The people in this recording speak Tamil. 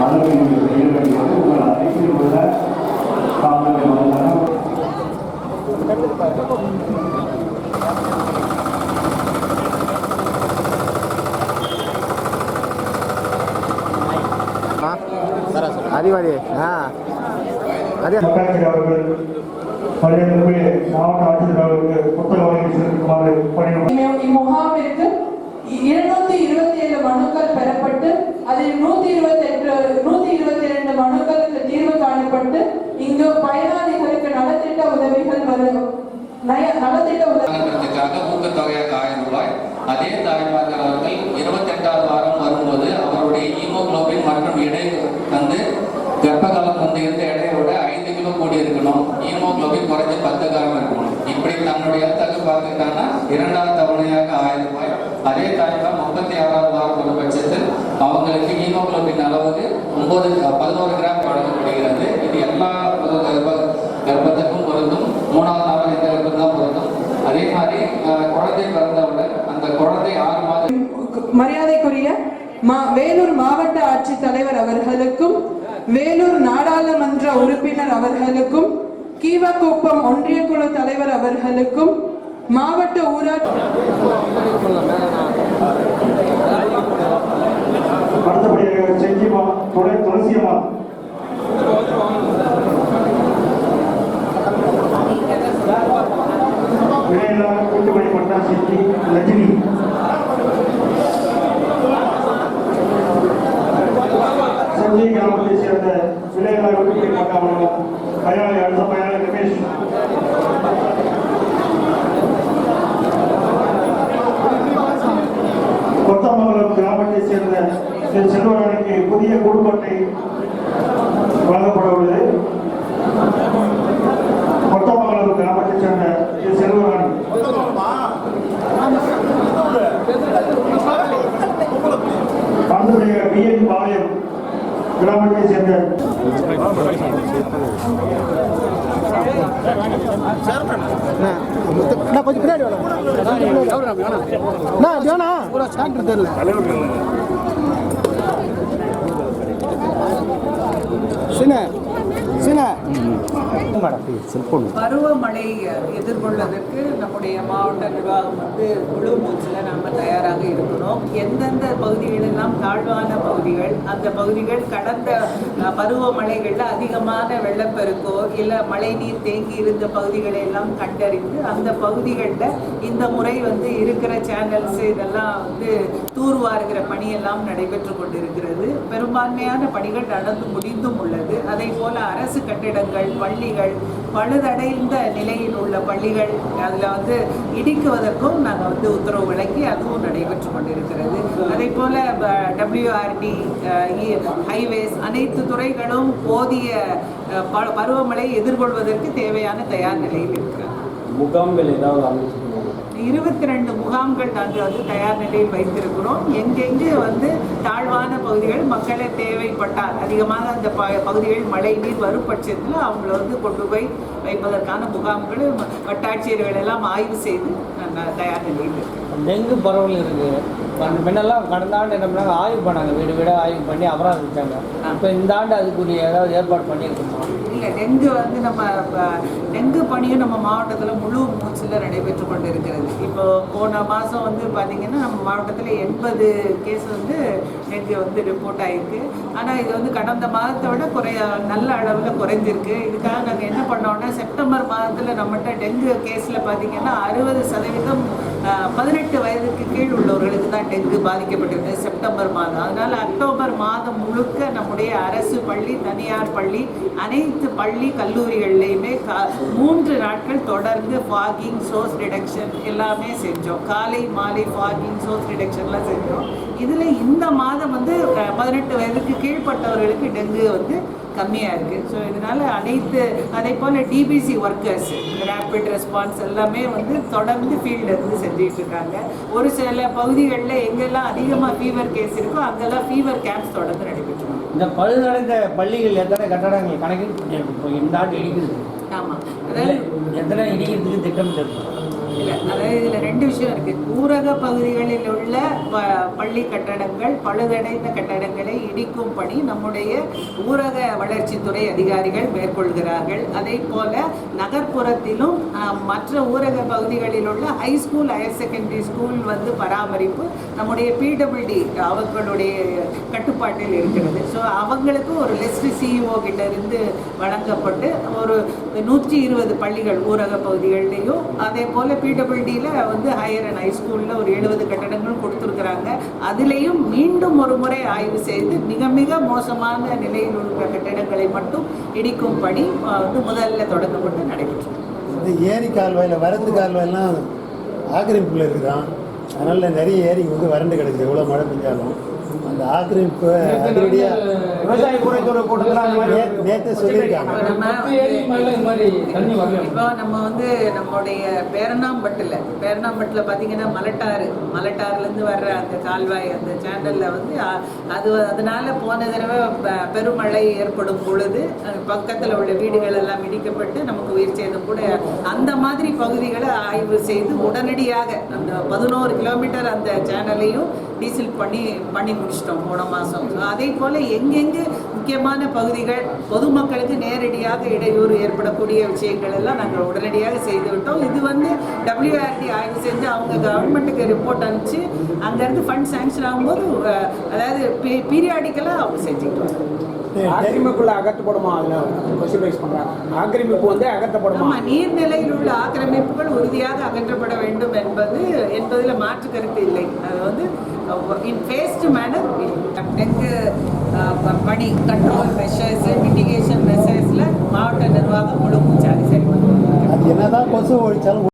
அளவு செய்ய வேண்டியது உங்கள் அருகில் உள்ள காவல் நிலையம் அதிவாதி ஆ அதே மக்களாட்சி அவர்கள் மரியாதைக்குரிய மாவட்ட ஆட்சியர் அவர்களுக்கு புத்தக வழங்கி செலுத்துமாறு பணியிடும் இம்முகாமிற்கு இங்கு பயனாளிகளுக்கு நலத்திட்ட உதவிகள் வரும் நலத்திட்ட உதவி காரணத்துக்காக ஊக்கத்தொகையாக ஆயிரம் ரூபாய் அதே தாய்மார்கள் அவர்கள் இருபத்தெட்டாவது வாரம் வரும்போது அவருடைய ஹீமோகுளோபின் மற்றும் எடை வந்து கர்ப்பகாலம் வந்து இருந்த எடையை விட ஐந்து கிலோ கூடி இருக்கணும் ஹீமோகுளோபின் குறைஞ்ச பத்து கிராம் இருக்கணும் இப்படி தன்னுடைய இடத்துக்கு பார்த்துட்டாங்கன்னா இரண்டாவது தவணையாக ஆயிரம் ரூபாய் அதே தாய்மார் முப்பத்தி ஆறாவது வாரம் ஒரு பட்சத்தில் அவங்களுக்கு ஹீமோகுளோபின் அளவு ஒன்பது பதினோரு கிராம் வழங்கப்படுகிறது. இது எல்லா கர்ப்ப கர்ப்பத்துக்கும் பொருந்தும். மூணாவது நாள் இந்த கர்ப்பம் தான் பொருந்தும். அதே மாதிரி குழந்தை பிறந்தவுடன் அந்த குழந்தை ஆறு மாதம் மரியாதைக்குரிய மா வேலூர் மாவட்ட ஆட்சித்தலைவர் அவர்களுக்கும் வேலூர் நாடாளுமன்ற உறுப்பினர் அவர்களுக்கும் கீவக்குப்பம் ஒன்றிய குழு தலைவர் அவர்களுக்கும் மாவட்ட ஊராட்சி அடுத்தபடியாக செஞ்சிமா துளை துளசியம்மா. விலையில்லா கூட்டுப்பணி பட்டா லட்சுமி. செஞ்சி கிராமத்தை சேர்ந்த விலையில்லா கூட்டுப்பணி பட்டா அடுத்த கொத்தமங்கலம் கிராமத்தை சேர்ந்த திரு செல்வராணிக்கு புதிய குடும்பத்தை வழங்கப்பட உள்ளது கொத்தமங்கலம் கிராமத்தை சேர்ந்த திரு செல்வராணி தன்னுடைய பி என் பாளையம் கிராமத்தை சேர்ந்த நான் கொஞ்சம் பின்னாடி வேணாம் நான் டாக்டர் தெரியல சின்ன சின்ன. மேடம் பருவமழை எதிர்கொள்வதற்கு நம்முடைய மாவட்ட நிர்வாகம் வந்து முழு மூச்சில் நம்ம தயாராக இருக்கிறோம் எந்தெந்த பகுதிகளெல்லாம் தாழ்வான பகுதிகள் அந்த பகுதிகள் கடந்த பருவமழைகளில் அதிகமான வெள்ளப்பெருக்கோ இல்லை மழைநீர் தேங்கி இருந்த பகுதிகளை எல்லாம் கண்டறிந்து அந்த பகுதிகளில் இந்த முறை வந்து இருக்கிற சேனல்ஸ் இதெல்லாம் வந்து தூர்வாருகிற பணியெல்லாம் நடைபெற்று கொண்டிருக்கிறது. பெரும்பான்மையான பணிகள் நடந்து முடிந்தும் உள்ளது. அதே போல அரசு கட்டிடங்கள் பள்ளிகள் பழுதடைந்த நிலையில் உள்ள பள்ளிகள் அதில் வந்து இடிக்குவதற்கும் நாங்கள் வந்து உத்தரவு வழங்கி அதுவும் நடைபெற்று கொண்டிருக்கிறது. அதே போல் டபிள்யூஆர்டி ஹைவேஸ் அனைத்து துறைகளும் போதிய ப- பருவமழை எதிர்கொள்வதற்கு தேவையான தயார் நிலையில் இருக்கிறது. முகாம்கள் ஏதாவது அமைச்சு இருபத்தி ரெண்டு முகாம்கள் நாங்கள் வந்து தயார் நிலையில் வைத்திருக்கிறோம். எங்கெங்கு வந்து தாழ்வான பகுதிகள் மக்களை தேவைப்பட்டால் அதிகமாக அந்த ப பகுதிகள் மழை நீர் வரும் பட்சத்தில் அவங்கள வந்து கொண்டு போய் வைப்பதற்கான முகாம்கள் வட்டாட்சியர்கள் எல்லாம் ஆய்வு செய்து தயார் நிலையில் டெங்கு பரவல் இருக்கு? பண்- முன்னெல்லாம் கடந்த ஆண்டு என்ன பண்ணாங்க? ஆய்வு பண்ணாங்க. வீடு வீடாக ஆய்வு பண்ணி அபராதம் வச்சாங்க இப்போ இந்த ஆண்டு அதுக்குரிய ஏதாவது ஏற்பாடு பண்ணியிருக்கோமா? இல்லை டெங்கு வந்து நம்ம டெங்கு பணியும் நம்ம மாவட்டத்தில் முழு மூச்சில் நடைபெற்று கொண்டிருக்கிறது. இப்போ போன மாதம் வந்து பார்த்திங்கன்னா நம்ம மாவட்டத்தில் எண்பது கேஸ் வந்து டெங்கு வந்து ரிப்போர்ட் ஆகிருக்கு ஆனால் இது வந்து கடந்த மாதத்தை விட குறைய நல்ல அளவில் குறைஞ்சிருக்கு. இதுக்காக நாங்கள் என்ன பண்ணோம்னா செப்டம்பர் மாதத்தில் நம்மகிட்ட டெங்கு கேஸில் பார்த்திங்கன்னா அறுபது சதவீதம் பதினெட்டு வயதுக்கு கீழ் உள்ளவர்களுக்கு தான் டெங்கு பாதிக்கப்பட்டிருக்கு செப்டம்பர் மாதம். அதனால் அக்டோபர் மாதம் முழுக்க நம்முடைய அரசு பள்ளி தனியார் பள்ளி அனைத்து பள்ளி கல்லூரிகள்லையுமே கா மூன்று நாட்கள் தொடர்ந்து ஃபாகிங் சோர்ஸ் ரிடக்ஷன் எல்லாமே செஞ்சோம். காலை மாலை ஃபாகிங் சோர்ஸ் ரிடக்ஷன்லாம் செஞ்சோம். இதில் இந்த மாதம் வந்து அஹ், பதினெட்டு வயதுக்கு கீழ்ப்பட்டவர்களுக்கு டெங்கு வந்து கம்மியாக இருக்குது ஸோ இதனால் அனைத்து அதே போல் டிபிசி ஒர்க்கர்ஸ் ரேபிட் ரெஸ்பான்ஸ் எல்லாமே வந்து தொடர்ந்து ஃபீல்டில் இருந்து செஞ்சுட்டு இருக்காங்க. ஒரு சில பகுதிகளில் எங்கெல்லாம் அதிகமாக ஃபீவர் கேஸ் இருக்கோ அங்கெல்லாம் ஃபீவர் கேம்ப்ஸ் தொடர்ந்து நடைபெற்று. இந்த பழுதடைந்த பள்ளிகள் எத்தனை கட்டடங்கள்? கணக்கில் இந்த ஆண்டு இடிக்குது. ஆமாம் அதாவது எத்தனை இடிக்கிறதுக்கு திட்டமிட்டு இல்லை. அதாவது இதில் ரெண்டு விஷயம் இருக்குது ஊரக பகுதிகளில் உள்ள ப- பள்ளி கட்டடங்கள் பழுதடைந்த கட்டடங்களை இடிக்கும் பணி நம்முடைய ஊரக வளர்ச்சித்துறை அதிகாரிகள் மேற்கொள்கிறார்கள். அதே போல் நகர்ப்புறத்திலும் மற்ற ஊரக பகுதிகளில் உள்ள high school higher secondary school வந்து பராமரிப்பு நம்முடைய பிடபிள்டி அவர்களுடைய கட்டுப்பாட்டில் இருக்கிறது. ஸோ அவங்களுக்கு ஒரு லிஸ்ட் சிஇஓ கிட்ட இருந்து வழங்கப்பட்டு ஒரு நூற்றி இருபது பள்ளிகள் ஊரக பகுதிகளிலையும் அதே போல் பிடபிள்டியில் வந்து ஹையர் அண்ட் ஹை ஸ்கூலில் ஒரு எழுபது கட்டடங்கள் கொடுத்துருக்குறாங்க. அதுலேயும் மீண்டும் ஒரு முறை ஆய்வு செய்து மிக மிக மோசமான நிலையில் உள்ள கட்டடங்களை மட்டும் இடிக்கும் பணி வந்து முதல்ல தொடங்கப்பட்டு நடைபெற்றது. இந்த ஏரி கால்வாயில் வரந்து கால்வாயெல்லாம் ஆக்கிரமிப்பில் இருக்குதான் அதனால் நிறைய ஏரி வந்து வறண்டு கிடக்குது. எவ்வளோ மழை பெஞ்சாலும். அந்த ஆக்கிரமிப்பு அதிரடியாக விவசாய குறைத்துறை கூட்டத்தில் அந்த மாதிரி நே- நேத்தே சொல்லியிருக்காங்க. இப்போ நம்ம மத்த ஏரி மேல இந்த மாதிரி தண்ணி வரல. இப்போ நம்ம வந்து நம்முடைய பேரணாம்பட்டில் பேரணாம்பட்டில் பார்த்தீங்கன்னா மலட்டாறு மலட்டாறுலேருந்து வர்ற அந்த கால்வாய் அந்த சேனலில் வந்து அது அதனால போன தடவை பெருமழை ஏற்படும் பொழுது அது பக்கத்தில் உள்ள வீடுகள் எல்லாம் இடிக்கப்பட்டு நமக்கு உயிர் சேதம் கூட அந்த மாதிரி பகுதிகளை ஆய்வு செய்து உடனடியாக அந்த பதினோரு கிலோமீட்டர் அந்த சேனலையும் டீசல் பண்ணி பண்ணி முடிச்சிட்டோம். போன மாதம் அதே போல் எங்கெங்கே முக்கியமான பகுதிகள் பொதுமக்களுக்கு நேரடியாக இடையூறு ஏற்படக்கூடிய விஷயங்கள் எல்லாம் நாங்கள் உடனடியாக செய்து விட்டோம். இது வந்து டபிள்யூஆர்டி ஆய்வு செஞ்சு அவங்க கவர்மெண்ட்டுக்கு ரிப்போர்ட் அனுப்பிச்சு அங்கேருந்து ஃபண்ட் சேங்ஷன் ஆகும்போது அதாவது பீரியாடிக்கலாக அவங்க செஞ்சுக்கிட்டு ஆக்கிரமிப்புள்ள அகற்றப்படுமா? ஆக்கிரமிப்பு வந்து அகற்றப்படுமா? நீர்நிலையில் உள்ள ஆக்கிரமிப்புகள் உறுதியாக அகற்றப்பட வேண்டும் என்பது என்பதில் மாற்று கருத்து இல்லை. அது வந்து இன் ஃபேஸ்ட் மேனர் டெங்கு அஹ், ப- பணி கண்ட்ரோல் மெஷர்ஸ் மிட்டிகேஷன் மெஷர்ஸில் மாவட்ட நிர்வாகம் முழு மூச்சாக சரி அது என்னதான் கொசு ஒழிச்சாலும்